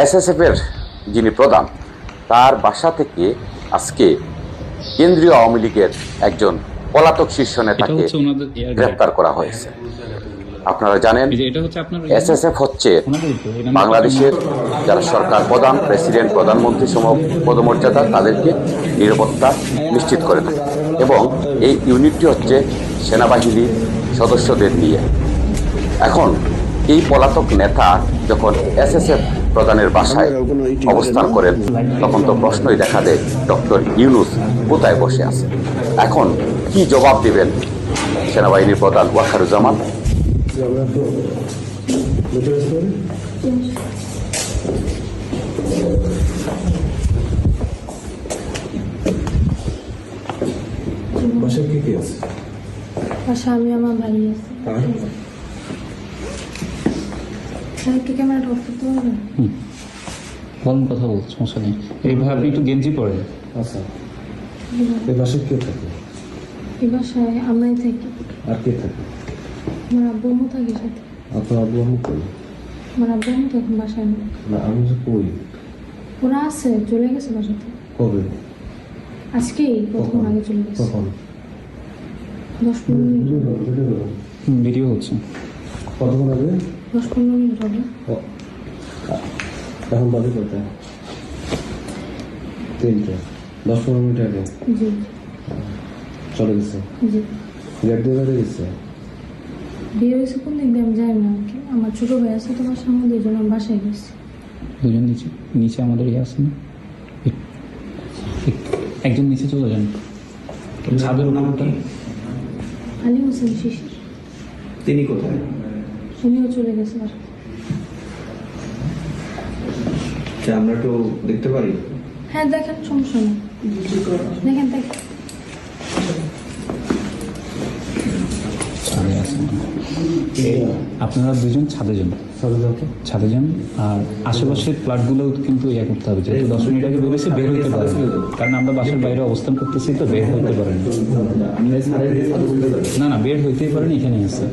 SSF এর যিনি প্রধান তার বাসা থেকে আজকে কেন্দ্রীয় আওয়ামী লীগের একজন পলাতক শীর্ষ নেতাকে গ্রেপ্তার করা হয়েছে। আপনারা জানেন এসএসএফ হচ্ছে বাংলাদেশের যারা সরকার প্রধান প্রেসিডেন্ট প্রধানমন্ত্রী সম পদমর্যাদা তাদেরকে নিরাপত্তা নিশ্চিত করে থাকে। এবং এই ইউনিটটি হচ্ছে সেনাবাহিনীর সদস্যদের নিয়ে। এখন এই পলাতক নেতা যখন এসএসএফ প্রধানের বাসায় অবস্থান করেন তখন তো প্রশ্নই দেখা দেয় ডক্টর ইউনুস কোথায় বসে আছে এখন কি জবাব দিবেন সেনাবাহিনীর প্রধান ওয়াকারুজ্জামান? বাসায় কে কে আছে? পাশে আমি আমার ভাই আছে। স্যার একটু ক্যামেরাটা অফ করতে পারবেন? বলেন কথা বল সমস্যা নেই। এইভাবে আপনি একটু গেঞ্জি পরেন। আচ্ছা এই বাসায় কে থাকে? এই বাসায় আমরাই থাকি। আর কে থাকে? আমার আব্বু আম্মু থাকে সাথে। আপনার আব্বু আমি কই? আমার আব্বু আম্মু তো এখন বাসায় নেই। না আমি যে কই? ওরা আছে চলে গেছে বাসাতে। কবে? আজকেই প্রথম আগে চলে গেছে। কখন? দশ পনেরো মিনিট। ভিডিও হচ্ছে। কতক্ষণ আগে? দশ পনেরো মিনিট হবে। এখন বাজে কত তিনটে। দশ পনেরো মিনিট আগে? জি। চলে গেছে? জি। গেট দিয়ে বেড়ে গেছে? বিয়ে হয়েছে কোন দিক দিয়ে আমি যাই না। আমার ছোটো ভাই আছে তো বাসার মধ্যে এই জন্য আমি বাসায় গেছি। দুজন নিচে নিচে আমাদের ইয়ে আছে না? এক- এক- একজন নিচে চলে যান। ছাদের উপরটা আলী হোসেন শিশির। তিনি কোথায়? উনিও চলে গেছে আর। আমরা একটু দেখতে পারি? হ্যাঁ দেখেন সমস্যা নেই। দেখেন দেখেন। আছে আপনারা দুজন ছাদে যান। তো ছাদে যান আর আশেপাশের প্লাটগুলো কিন্তু ইয়ে করতে হবে, যেহেতু দশ মিনিট আগে বেরোছে বের হইতে পারে কারণ আমরা বাসার বাইরে অবস্থান করতেছি তো বের হইতে পারেন। না না, বের হইতেই পারেন, এখানেই আছে।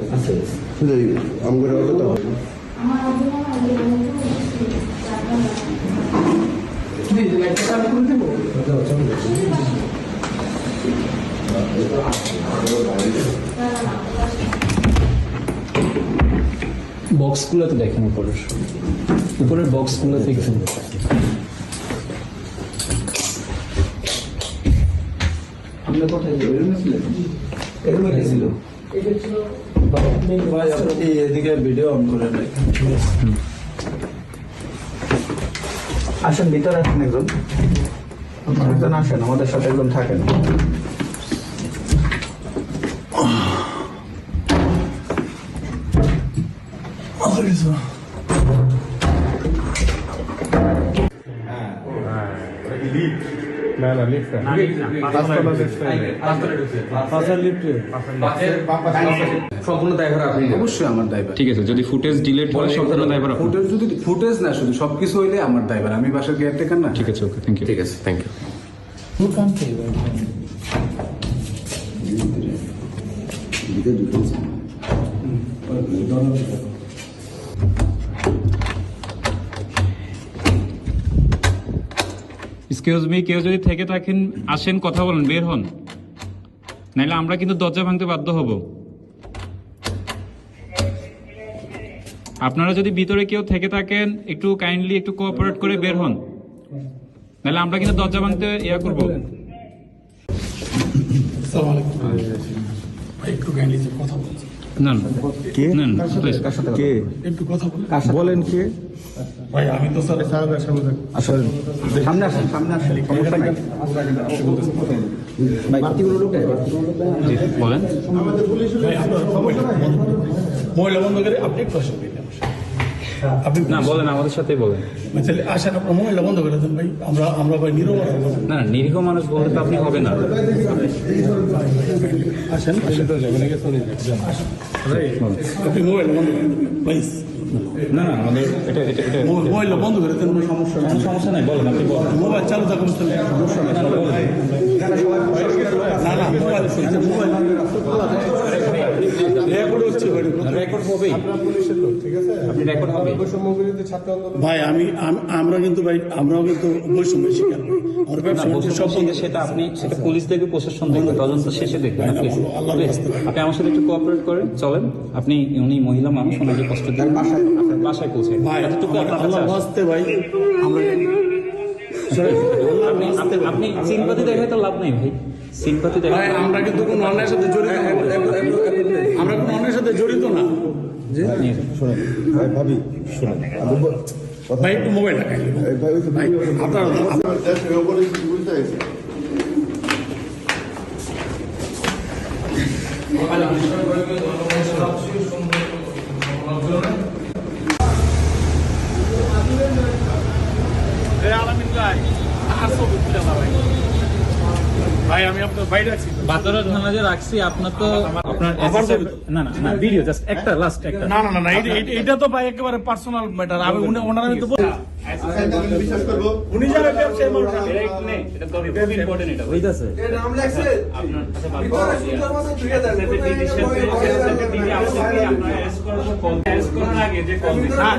বক্সগুলোতে দেখেন উপরের উপরের বক্সগুলো দেখেন। আপনি কোথায় এরকম গেছিল এই এদিকে ভিডিও অন করে আসেন ভিতরে আসেন একজন। একজন আসেন আমাদের সাথে একজন থাকেন। না না লিফট পাঁচতলা লিফট পাঁচতলা লিফট সম্পূর্ণ দায়ভার আপনি অবশ্যই আমার ড্রাইভার ঠিক আছে যদি ফুটেজ ডিলিট হয় সম্পূর্ণ দায়ভার আপনার। ফুটেজ যদি ফুটেজ না শুধু সবকিছু হইলে আমার ড্রাইভার আমি বাসার কেয়ারটেকার না। ঠিক আছে ওকে থ্যাংক ইউ ঠিক আছে থ্যাংক ইউ এক্সকিউজ মি কেউ যদি থেকে থাকেন, আসেন, কথা বলেন, বের হন। নাহলে আমরা কিন্তু দরজা ভাঙতে বাধ্য হব। আপনারা যদি ভিতরে কেউ থেকে থাকেন, একটু কাইন্ডলি একটু কোঅপারেট করে বের হন। নাহলে আমরা কিন্তু দরজা ভাঙতে ইয়া করব। একটু কাইন্ডলি কথা বলছি। না কে? কে? একটু কথা বলেন। কে? ভাই আমি তো স্যার আসলে সামনে আসেন সামনে আসেন। সমস্যা নাই। বলেন। ভাই মহিলা বন্ধ করুন। মহিলা বন্ধ করে আপনি আসেন আপনি না বলেন আমাদের সাথেই বলেন। তাহলে আসেন আপনার মহিলা বন্ধ করে দেন ভাই। আমরা আমরা ভাই নিরব না না, নিরীহ মানুষ বলতে তো আপনি হবে না। আসেন আসেন। তো যাবেন ভাই আপনি মোবাইল বন্ধ করেন প্লিজ না না আমাদের এটা এটা এটা মোবাইল বন্ধ করে দেন কোনো সমস্যা নেই। সমস্যা নাই বলেন আপনি বলেন। মোবাইল চালু থাকুন সমস্যা নেই। না না মোবাইল মোবাইল ভাই আমি আমরা কিন্তু ভাই আমরাও কিন্তু বৈষম্যের শিকার। সেটা আপনি সেটা পুলিশ দেখবে প্রশাসন দেখবে তদন্ত শেষে দেখবে না, please। আল্লাহর Please, রাস্তায়। আপনি আমার সাথে একটু কোঅপারেট করেন চলেন। আপনি উনি মহিলা মানুষ ওনাকে কষ্ট দিন আপনার বাসায় পৌঁছে ভাই আমরা আপনি আপনি- আপনি সিম্পাতি তো লাভ নেই ভাই। সিম্পাতি ভাই আমরা কিন্তু কোনো অন্যায়ের সাথে জড়িত আমরা কোনো অন্যায়ের সাথে জড়িত না। ভাই একটু মোবাইল লাগাই ভাই আপনার ভাই আমি আপনার বাইরে আছি। বাতরা থানা যে রাখছি আপনার তো আপনার না না না ভিডিও জাস্ট একটা লাস্ট একটা। না না না এটা- তো ভাই একেবারে পার্সোনাল ম্যাটার আমি ওনারা আমি তো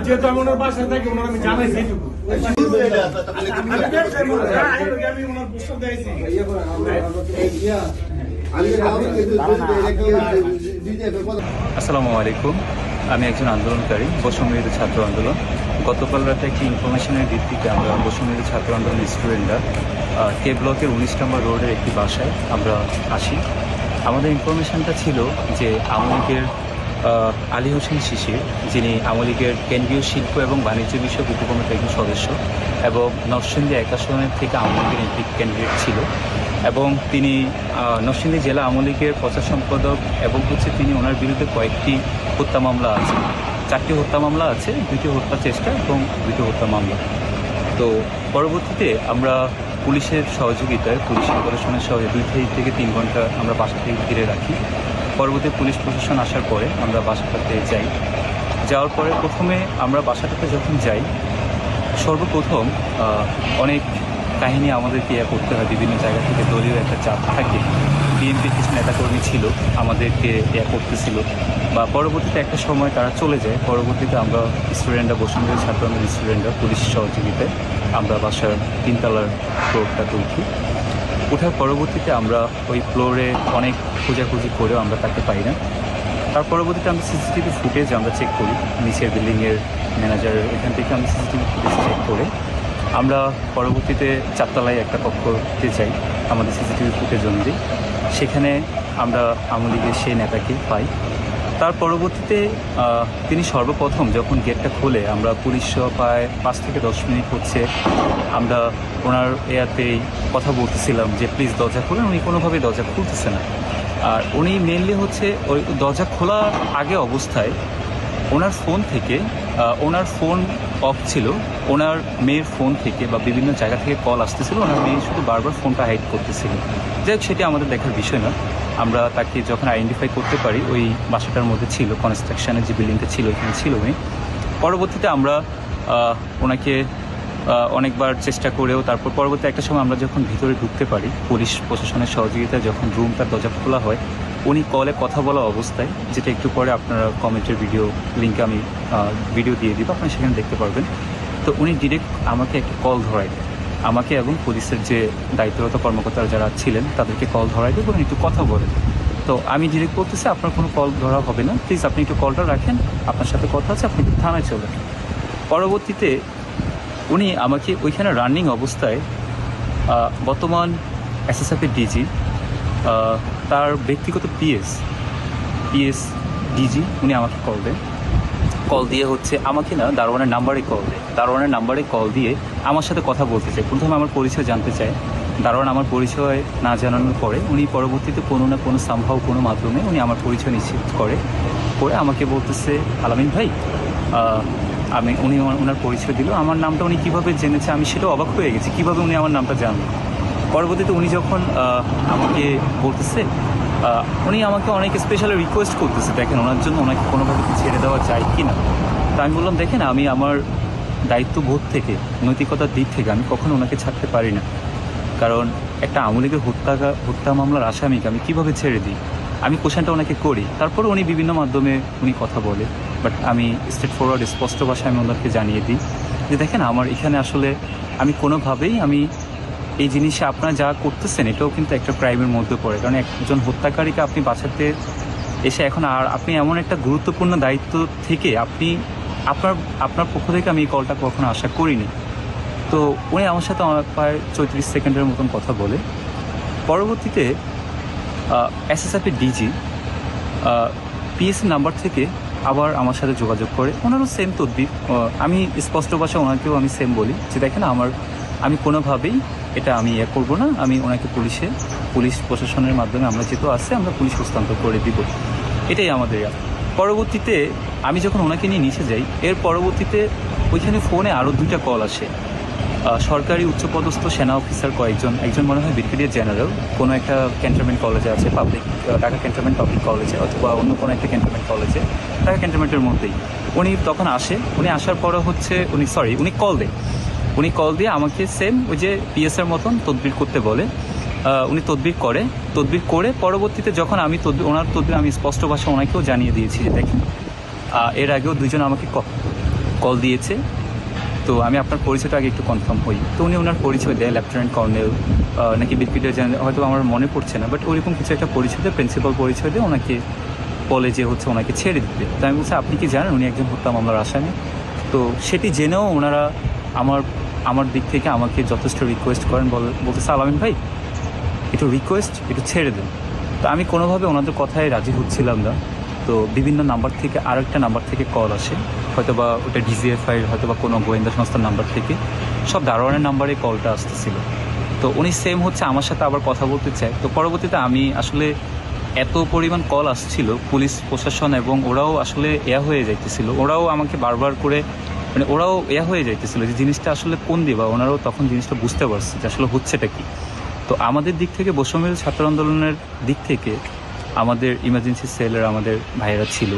যেহেতু আমি ওনার থাকি ওনার আমি জানাই আসসালামু আলাইকুম। আমি একজন আন্দোলনকারী, বৈষম্যবিরোধী ছাত্র আন্দোলন। গতকাল রাতে একটি ইনফরমেশনের ভিত্তিতে আমরা বৈষম্যবিরোধী ছাত্র আন্দোলন স্টুডেন্টরা কে ব্লকের উনিশ নম্বর রোডের একটি বাসায় আমরা আসি। আমাদের ইনফরমেশনটা ছিল যে আহ, আলী হোসেন শিশির যিনি আওয়ামী লীগের কেন্দ্রীয় শিল্প এবং বাণিজ্য বিষয়ক উপকমিটির একজন সদস্য এবং নরসিংদী এক আসনের থেকে আওয়ামী একটি ক্যান্ডিডেট ছিল এবং তিনি নরসিংদী জেলা আওয়ামী লীগের প্রচার সম্পাদক এবং হচ্ছে তিনি ওনার বিরুদ্ধে কয়েকটি হত্যা মামলা আছে। চারটি হত্যা মামলা আছে দুইটি হত্যা চেষ্টা এবং দুইটি হত্যা মামলা। তো পরবর্তীতে আমরা পুলিশের সহযোগিতায়, পুলিশ অপারেশনের সহযোগিতা দুই থেকে তিন ঘণ্টা আমরা বাসা থেকে ঘিরে রাখি। পরবর্তী পুলিশ প্রশাসন আসার পরে আমরা বাসাটাতে যাই। যাওয়ার পরে প্রথমে আমরা বাসাটাতে যখন যাই, সর্বপ্রথম অনেক কাহিনী আমাদেরকে ইয়া করতে হয়, বিভিন্ন জায়গা থেকে দলীয় একটা চাপ থাকে। বিএনপির কিছু নেতাকর্মী ছিল, আমাদেরকে ইয়া করতেছিল। বা পরবর্তীতে একটা সময় তারা চলে যায়। পরবর্তীতে আমরা স্টুডেন্টরা বসুন্ধরা ছাত্র স্টুডেন্টরা পুলিশ সহযোগিতায়। আমরা বাসার তিনতলার ফ্লোরটাতে উঠি ওঠার পরবর্তীতে আমরা ওই ফ্লোরে অনেক খোঁজাখুঁজি করেও আমরা তাকে পাই না। তার পরবর্তীতে আমরা সিসিটিভি ফুটেজ আমরা চেক করি। নিচের বিল্ডিংয়ের ম্যানেজার এখান থেকে আমরা সিসিটিভি ফুটেজ চেক করে। আমরা পরবর্তীতে চারতলায় একটা কক্ষতে যাই। আমাদের সিসিটিভি ফুটেজ অনুযায়ী। সেখানে আমরা আওয়ামী লীগের সেই নেতাকে পাই। তার পরবর্তীতে তিনি সর্বপ্রথম যখন গেটটা খোলে, আমরা পুলিশ প্রায় পাঁচ থেকে দশ মিনিট হচ্ছে আমরা ওনার এয়াতেই কথা বলতেছিলাম যে, প্লিজ দরজা খুলেন। উনি কোনোভাবেই দরজা খুলতেছে না। আর উনি মেনলি হচ্ছে ওই দরজা খোলার আগে অবস্থায় ওনার ফোন থেকে ওনার ফোন অফ ছিল, ওনার মেয়ের ফোন থেকে বা বিভিন্ন জায়গা থেকে কল আসতেছিল, ওনার মেয়ে শুধু বারবার ফোনটা হাইড করতেছিল। যাই হোক, সেটি আমাদের দেখার বিষয় না। আমরা তাকে যখন আইডেন্টিফাই করতে পারি, ওই বাসাটার মধ্যে ছিল কনস্ট্রাকশানের যে বিল্ডিংটা ছিল ওইখানে ছিল মেয়ে পরবর্তীতে আমরা ওনাকে অনেকবার চেষ্টা করেও তারপর পরবর্তী একটা সময় আমরা যখন ভিতরে ঢুকতে পারি, পুলিশ প্রশাসনের সহযোগিতায় যখন রুম তার দরজা খোলা হয়, উনি কলে কথা বলা অবস্থায়, যেটা একটু পরে আপনারা কমেন্টের ভিডিও লিঙ্কে আমি ভিডিও দিয়ে দিব, আপনারা সেখানে দেখতে পারবেন। তো উনি ডিরেক্ট আমাকে একটা কল ধরায় দেয়। আমাকে এবং পুলিশের যে দায়িত্বরত কর্মকর্তারা যারা ছিলেন, তাদেরকে কল দেয় এবং একটু কথা বলেন তো আমি ডিরেক্ট বলতেছি, আপনার কোনো কল ধরা হবে না। প্লিজ আপনি একটু কলটা রাখেন। আপনার সাথে কথা আছে, আপনি থানায় চলেন পরবর্তীতে উনি আমাকে ওইখানে রানিং অবস্থায় বর্তমান এসএসএফের ডিজি তার ব্যক্তিগত পিএস পিএস ডিজি উনি আমাকে কল দেন। কল দিয়ে হচ্ছে আমাকে না দারোয়ানের নাম্বারে কল দেয়। দারোয়ানের নাম্বারে কল দিয়ে আমার সাথে কথা বলতে চায়। প্রথমে আমার পরিচয় জানতে চায়। দারোয়ান আমার পরিচয় না জানানোর পরে উনি পরবর্তীতে কোনো না কোনো সম্ভব কোনো মাধ্যমে উনি আমার পরিচয় নিশ্চিত করে করে আমাকে বলতেছে, আলামিন ভাই আমি, উনি ওনার পরিচয় দিল। আমার নামটা উনি কীভাবে জেনেছে আমি সেটা অবাক হয়ে গেছি। কীভাবে উনি আমার নামটা জানলেন পরবর্তীতে উনি যখন আমাকে বলতেছে উনি আমাকে অনেক স্পেশাল রিকোয়েস্ট করতেছে, দেখেন ওনার জন্য ওনাকে কোনোভাবে ছেড়ে দেওয়া যায় কি না তা আমি বললাম, দেখেন, আমি আমার দায়িত্ববোধ থেকে, নৈতিকতার দিক থেকে আমি কখনো ওনাকে ছাড়তে পারি না। কারণ একটা লীগের হত্যা হত্যা মামলার আসামিকে আমি কীভাবে ছেড়ে দিই? আমি কোশ্চেনটা ওনাকে করি। তারপর উনি বিভিন্ন মাধ্যমে উনি কথা বলে। বাট আমি স্ট্রেট ফরওয়ার্ড স্পষ্ট ভাষায় আমি ওনাকে জানিয়ে দিই যে দেখেন, আমার এখানে আসলে আমি কোনোভাবেই আমি এই জিনিসে আপনারা যা করতেছেন, এটাও কিন্তু একটা ক্রাইমের মধ্যে পড়ে। কারণ একজন হত্যাকারীকে আপনি বাঁচাতে এসে এখন আর আপনি এমন একটা গুরুত্বপূর্ণ দায়িত্ব থেকে আপনি, আপনার আপনার পক্ষ থেকে আমি এই কলটা কখনো আশা করিনি। তো উনি আমার সাথে আমার প্রায় চৌত্রিশ সেকেন্ডের মতন কথা বলে। পরবর্তীতে এসএসএফের ডিজি পিএসসি নাম্বার থেকে আবার আমার সাথে যোগাযোগ করে। ওনারও সেম তদ্বীপ আমি স্পষ্ট ভাষায় ওনাকেও আমি সেম বলি যে, দেখেন আমার, আমি কোনোভাবেই এটা আমি ইয়ে করব না। আমি ওনাকে পুলিশে, পুলিশ প্রশাসনের মাধ্যমে আমরা যেহেতু আসছে আমরা পুলিশ হস্তান্তর করে দিব। এটাই আমাদের। পরবর্তীতে আমি যখন ওনাকে নিয়ে নিচে যাই, এর পরবর্তীতে ওইখানে ফোনে আরও দুইটা কল আসে। সরকারি উচ্চপদস্থ সেনা অফিসার কয়েকজন, একজন মনে হয় ব্রিগেডিয়ার জেনারেল, কোনো একটা ক্যান্টনমেন্ট কলেজে আছে পাবলিক ঢাকা ক্যান্টনমেন্ট পাবলিক কলেজে অথবা অন্য কোনো একটা ক্যান্টনমেন্ট কলেজে ঢাকা ক্যান্টনমেন্টের মধ্যেই। উনি তখন আসে, উনি আসার পরে হচ্ছে, উনি সরি উনি কল দেয়। উনি কল দিয়ে আমাকে সেম ওই যে পিএসের মতন তদবির করতে বলে। উনি তদবির করে। তদবির করে পরবর্তীতে যখন আমি তদবির ওনার তদবির, আমি স্পষ্ট ভাষা ওনাকেও জানিয়ে দিয়েছি যে দেখেন এর আগেও দুজন আমাকে কল দিয়েছে। তো আমি আপনার পরিচয়টা আগে একটু কনফার্ম হই তো উনি ওনার পরিচয় দেয় লেফটেন্যান্ট কর্নেল নাকি ব্রিগেডিয়ার জেনারেল হয়তো আমার মনে পড়ছে না বাট ওইরকম কিছু একটা পরিচয় দেয় প্রিন্সিপাল পরিচয় দিয়ে, ওনাকে বলে যে হচ্ছে ওনাকে ছেড়ে দিতে। তো আমি বলছি, আপনি কি জানেন উনি একজন হত্যা মামলার আসামি? তো সেটি জেনেও ওনারা আমার আমার দিক থেকে আমাকে যথেষ্ট রিকোয়েস্ট করেন, বল- বলতেছে আলামিন ভাই, একটু রিকোয়েস্ট একটু ছেড়ে দেন। তো আমি কোনোভাবে ওনাদের কথায় রাজি হচ্ছিলাম না। তো বিভিন্ন নাম্বার থেকে আরেকটা নাম্বার থেকে কল আসে। হয়তো বা ওটা ডিজিএফআইয়ের হয়তো বা কোনো গোয়েন্দা সংস্থার নাম্বার থেকে। সব দারোয়ানের নাম্বারে কলটা আসতেছিল। তো উনি সেম হচ্ছে, আমার সাথে আবার কথা বলতে চায়। তো পরবর্তীতে আমি আসলে এত পরিমাণ কল আসছিল, পুলিশ, প্রশাসন এবং ওরাও আসলে এয়া হয়ে যাইতেছিল। ওরাও আমাকে বারবার করে মানে ওরাও এয়া হয়ে যাইতেছিল যে জিনিসটা আসলে কোন দিবা ওনারাও তখন জিনিসটা বুঝতে পারছে যে আসলে হচ্ছেটা কি। তো আমাদের দিক থেকে বৈষম্যের ছাত্র আন্দোলনের দিক থেকে আমাদের ইমার্জেন্সি সেলের আমাদের ভাইয়েরা ছিল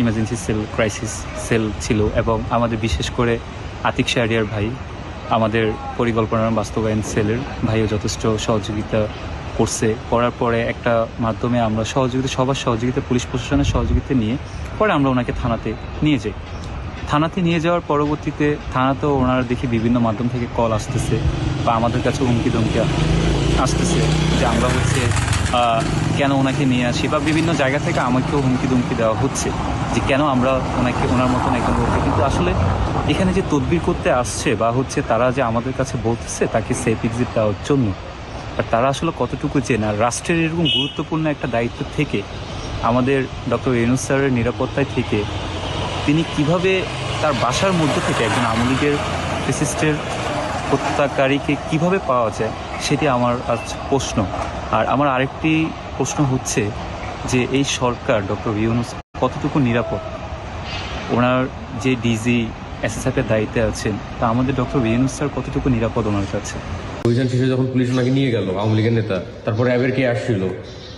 ইমার্জেন্সি সেল ক্রাইসিস সেল ছিল এবং আমাদের বিশেষ করে আতিক শাহরিয়ার ভাই, আমাদের পরিকল্পনার বাস্তবায়ন সেলের ভাইও যথেষ্ট সহযোগিতা করছে। করার পরে একটা মাধ্যমে আমরা সহযোগিতা, সবার সহযোগিতা, পুলিশ প্রশাসনের সহযোগিতা নিয়ে পরে আমরা ওনাকে থানাতে নিয়ে যাই। থানাতে নিয়ে যাওয়ার পরবর্তীতে থানাতেও ওনারা দেখি বিভিন্ন মাধ্যম থেকে কল আসতেছে বা আমাদের কাছে হুমকি ধমকি আসতেছে যে আমরা হচ্ছে কেন ওনাকে নিয়ে আসি বা বিভিন্ন জায়গা থেকে আমাকেও হুমকি ধমকি দেওয়া হচ্ছে যে কেন আমরা ওনাকে, ওনার মতন একজন লোককে। কিন্তু আসলে এখানে যে তদবির করতে আসছে বা হচ্ছে তারা যে আমাদের কাছে বলতেছে তাকে সেফ এক্সিট দেওয়ার জন্য, আর তারা আসলে কতটুকু চেনে রাষ্ট্রের এরকম গুরুত্বপূর্ণ একটা দায়িত্ব থেকে, আমাদের ডক্টর ইউনুস স্যারের নিরাপত্তায় থেকে, তিনি কীভাবে তার বাসার মধ্যে থেকে একজন আওয়ামী লীগের ফেসিস্টের হত্যাকারীকে কীভাবে পাওয়া যায়? সেটি আমার আজ প্রশ্ন। আর আমার আরেকটি প্রশ্ন হচ্ছে যে এই সরকার, ডক্টর ইউনুস, কতটুকু নিরাপদ? ওনার যে ডিজি এসএসএফের দায়িত্বে আছেন, তা আমাদের ডক্টর ইউনুস স্যার কতটুকু নিরাপদ ওনার কাছে? অভিযান শেষে যখন পুলিশ ওনাকে নিয়ে গেল, আওয়ামী লীগের নেতা, তারপরে অ্যাবের কে আসছিল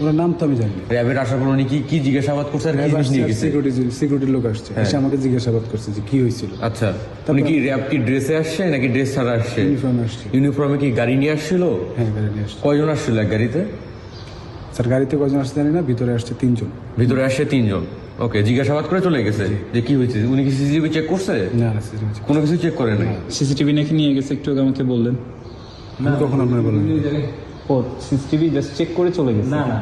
ওনার নাম তো আমি জানি না। র্যাবের আসার পর উনি কি কি জিজ্ঞাসাবাদ করছে আর কি জিনিস নিয়ে গেছে? সিকিউরিটি সিকিউরিটির লোক আসছে। হ্যাঁ। এসে আমাকে জিজ্ঞাসাবাদ করছে যে কি হয়েছিল। আচ্ছা। উনি কি র্যাব কি ড্রেসে আসছে নাকি ড্রেস ছাড়া আসছে? ইউনিফর্মে আসছে। ইউনিফর্মে কি গাড়ি নিয়ে আসছিল? হ্যাঁ গাড়ি নিয়ে আসছে। কয়জন আসছিল এক গাড়িতে? স্যার গাড়িতে কজন আসছে জানি না ভিতরে আসছে তিনজন। ভিতরে আসছে তিনজন। ওকে জিজ্ঞাসাবাদ করে চলে গেছে যে কি হয়েছে? উনি কি সিসিটিভি চেক করছে? না না সিসিটিভি কোনো কিছু চেক করে নাই? সিসিটিভি নাকি নিয়ে গেছে? একটু আগে আমাকে বললেন। আমি কখন আপনার বলেন ও সিসিটিভি জাস্ট চেক করে চলে গেছে? না না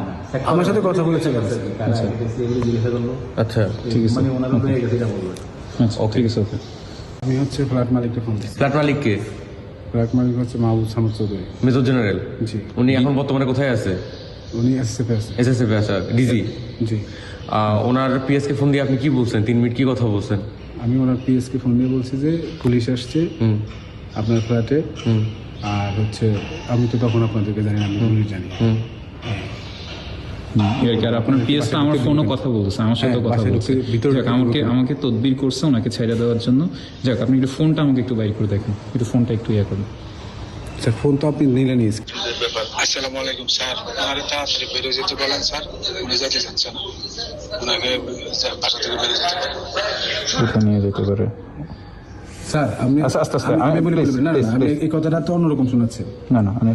আমার সাথে কথা বলেছে কেন? আচ্ছা। ঠিক আছে। আচ্ছা ঠিক আছে ওকে। আমি হচ্ছে ফ্ল্যাট মালিককে ফোন ফ্ল্যাট মালিক কে? ফ্ল্যাট মালিক হচ্ছে মাহবুব সামদ চৌধুরী। Major general? জি। উনি এখন বর্তমানে কোথায় আছে? উনি এসএসএফ আছে। এসএসএফ আছে ডিজি জি। ওনার পিএস কে ফোন দিয়ে আপনি কি বলছেন? তিন মিনিট কি কথা বলছেন? আমি ওনার পিএসকে ফোন দিয়ে বলছি যে পুলিশ আসছে। হুম। আপনার ফ্ল্যাটে হুম। আর হচ্ছে আমি তো তখন আপনাদেরকে জানি আমি পুলিশ জানি। হুম। কি আর আপনার পিএসটা আমার ফোনও কথা বলতেছে আমার সাথে হ্যাঁ, কথা বলছে ভিতরে যাক, আমাকে আমাকে তদবির করছে ওনাকে ছেড়ে দেওয়ার জন্য। যাক আপনি একটু ফোনটা আমাকে একটু বাইর করে দেখেন একটু ফোনটা একটু ইয়ে করুন। স্যার ফোন তো আপনি নিলে নিয়েছেন আসসালামু আলাইকুম স্যার। ওনারে তাড়াতাড়ি বেরিয়ে যেতে বলেন স্যার। উনি যেতে চাচ্ছে না। ওনাকে বাসা থেকে বেরিয়ে যেতে বলেন। নিয়ে যেতে পারে। স্যার আমি আচ্ছা, আস্তে আস্তে, আমি- আমি বলি বলি, না না. এই কথাটা তো অন্যরকম শোনাচ্ছে। না না আমি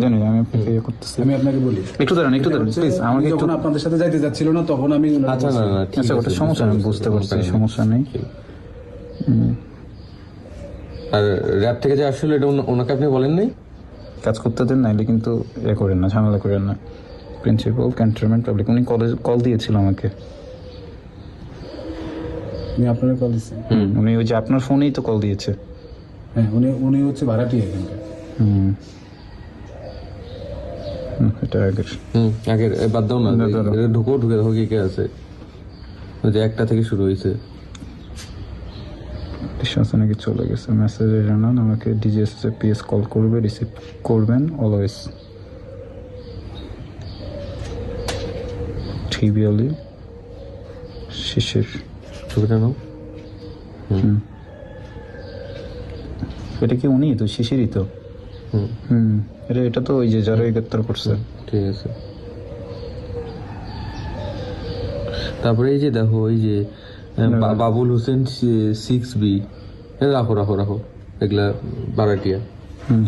জানি আমি আপনাকে ইয়ে করতেছি। আমি আপনাকে বলি। একটু দাঁড়ান একটু দাঁড়ান প্লিজ আমাকে একটু আপনাদের সাথে যাইতে যাচ্ছিল না তখন আমি আচ্ছা না বলছি, না ঠিক আচ্ছা ওটা সমস্যা আমি বুঝতে পারছি সমস্যা নেই। আর র্যাব থেকে যে আসলে এটা ওনা- ওনাকে আপনি বলেন নাই? কাজ করতে দেন নাইলে কিন্তু এ করেন না ঝামেলা করেন না। প্রিন্সিপাল ক্যান্টনমেন্ট পাবলিক উনি কলেজ কল দিয়েছিল আমাকে। আমি আপনাকে কল দিচ্ছি উনি ওই যে আপনার ফোনেই তো কল দিয়েছে। হ্যাঁ উনি উনি হচ্ছে ভাড়াটি এখানকার হুম। হুম, এটা আগের। হুম আগে এ, বাদ দাও না না, দাঁড়াও। এটা ঢুকো ঢুকে দেখো কে কে আছে। ওই যে একটা থেকে শুরু হয়েছে। বিশ্বাস নাকি? চলে গেছে। মেসেজে জানান আমাকে পিএস কল করবে রিসিভ করবেন অলওয়েজ শিশির। ছবিটা নাও এটা কি উনি? তো শিশিরই তো। হুম। এটা এটা তো ওই যে যারা গ্রেপ্তার করছে। ঠিক আছে। তারপরে এই যে দেখো এই যে বাবুল হোসেন সিক্স বি রাখো রাখো রাখো। এগুলা বারাটিয়া হুম।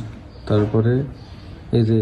তারপরে এই যে